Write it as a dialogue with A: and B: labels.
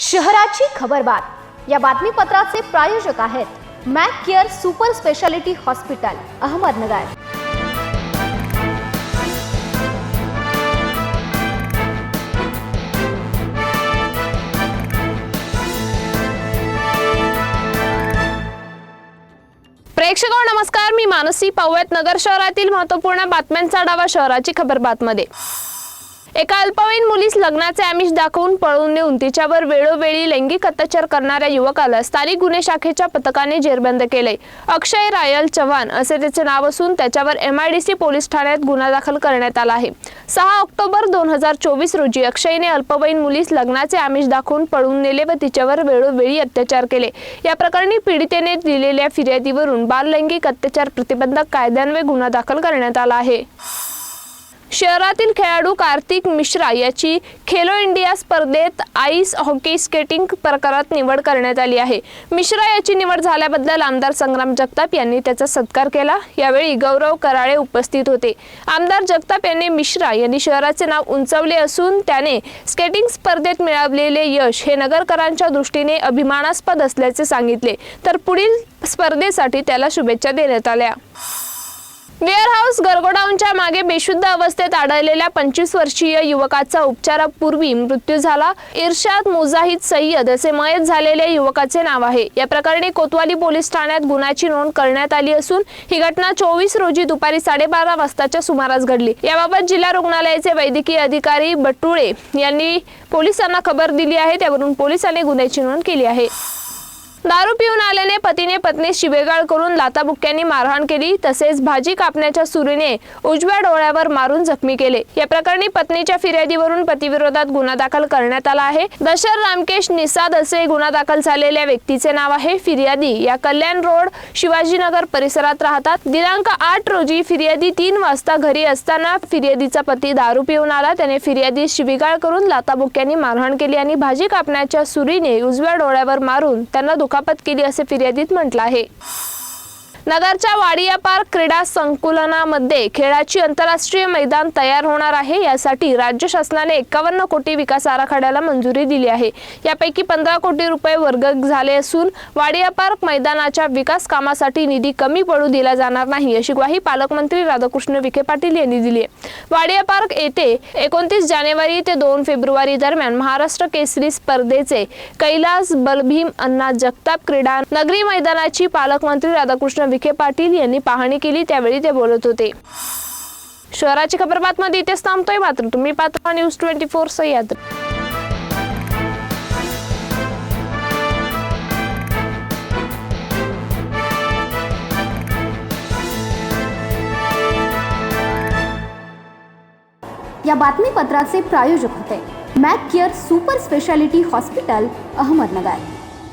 A: शहराची खबरबात या बातमीपत्राचे प्रायोजक आहेत Mac care super speciality hospital Ahmednagar.
B: प्रेक्षक नमस्कार. मी मानसी पाहूयात नगर शहरातील महत्त्वपूर्ण बातम्यांचा डावा शहराची खबरबातमध्ये एका अल्पवयीन मुलीस लग्नाचे आमिष दाखवून पळून नेऊन तिच्यावर वेळोवेळी लैंगिक अत्याचार करणाऱ्या युवकाला स्थानिक गुन्हे शाखेच्या पथकाने जेरबंद केले. अक्षय रायल चव्हाण असे त्याचे नाव असून त्याच्यावर एमआयडीसी पोलीस ठाण्यात गुन्हा दाखल करण्यात आला आहे. सहा ऑक्टोबर दोन हजार चोवीस रोजी अक्षयने अल्पवयीन मुलीस लग्नाचे आमिष दाखवून पळून नेले व तिच्यावर वेळोवेळी अत्याचार केले. या प्रकरणी पीडितेने दिलेल्या फिर्यादीवरून बाल लैंगिक अत्याचार प्रतिबंधक कायद्यान्वये गुन्हा दाखल करण्यात आला आहे. शहरातील खेळाडू कार्तिक मिश्रा याची खेलो इंडिया स्पर्धेत आईस हॉकी स्केटिंग प्रकारात निवड करण्यात आली आहे. मिश्रा याची निवड झाल्याबद्दल आमदार संग्राम जगताप यांनी त्याचा सत्कार केला. यावेळी गौरव कराळे उपस्थित होते. आमदार जगताप यांनी मिश्रा यांनी शहराचे नाव उंचावले असून त्याने स्केटिंग स्पर्धेत मिळवलेले यश हे नगरकरांच्या दृष्टीने अभिमानास्पद असल्याचे सांगितले. तर पुढील स्पर्धेसाठी त्याला शुभेच्छा देण्यात आल्या. वेअरहाऊस गरगोडाऊनच्या मागे बेशुद्ध अवस्थेत आढळलेल्या पंचवीस वर्षीय युवकाचा उपचारापूर्वी मृत्यू झाला. इर्शाद मुजाहिद सय्यद असे मयत झालेल्या युवकाचे नाव आहे. या प्रकरणी कोतवाली पोलीस ठाण्यात गुन्ह्याची नोंद करण्यात आली असून ही घटना चोवीस रोजी दुपारी साडेबारा वाजताच्या सुमारास घडली. याबाबत जिल्हा रुग्णालयाचे वैद्यकीय अधिकारी बटुळे यांनी पोलिसांना खबर दिली आहे. त्यावरून पोलिसांनी गुन्ह्याची नोंद केली आहे. दारू पिऊन आल्याने पतीने पत्नी शिवेगाळ करून लाताबुक्क्यांनी मारहाण केली तसेच भाजी कापण्याच्या सुरीने उजव्या डोळ्यावर मारून जखमी केले. या प्रकरणी पत्नीच्या फिर्यादीवरून पतीविरोधात गुन्हा दाखल करण्यात आला आहे. दशर रामकेश निसाद असे गुन्हा दाखल झालेल्या व्यक्तीचे नाव आहे फिर्यादी. या कल्याण रोड शिवाजीनगर परिसरात राहतात. दिनांक आठ रोजी फिर्यादी तीन वाजता घरी असताना फिर्यादीचा पती दारू पिऊन आला. त्याने फिर्यादी शिवीगाळ करून लाताबुक्क्यांनी मारहाण केली आणि भाजी कापण्याच्या सुरीने उजव्या डोळ्यावर मारून त्यांना दुखापत केली असे फिर्यादीत म्हटलं आहे. नगरच्या वाडिया पार्क क्रीडा संकुलनामध्ये खेळाची आंतरराष्ट्रीय मैदान तयार होणार आहे. यासाठी राज्य शासनाने एकावन्न कोटी विकास आराखड्याला मंजुरी दिली आहे. यापैकी पंधरा कोटी रुपये वर्ग झाले असून वाडिया पार्क मैदानाच्या विकास कामासाठी निधी कमी पडू दिला जाणार नाही अशी ग्वाही पालकमंत्री राधाकृष्ण विखे पाटील यांनी दिली आहे. वाडिया पार्क येथे एकोणतीस जानेवारी ते दोन फेब्रुवारी दरम्यान महाराष्ट्र केसरी स्पर्धेचे कैलास बलभीम अण्णा जगताप क्रीडा नगरी मैदानाची पालकमंत्री राधाकृष्ण विखे पाटील यांनी पाहणी केली त्यावेळी ते बोलत होते. शहराची खबर बातमध्ये इथेच थांबतोय. मात्र तुम्ही पात्र न्यूज ट्वेंटी फोर सह्याद्री
A: या बातमीपत्राचे प्रायोजक होते. Mac care super speciality hospital Ahmednagar.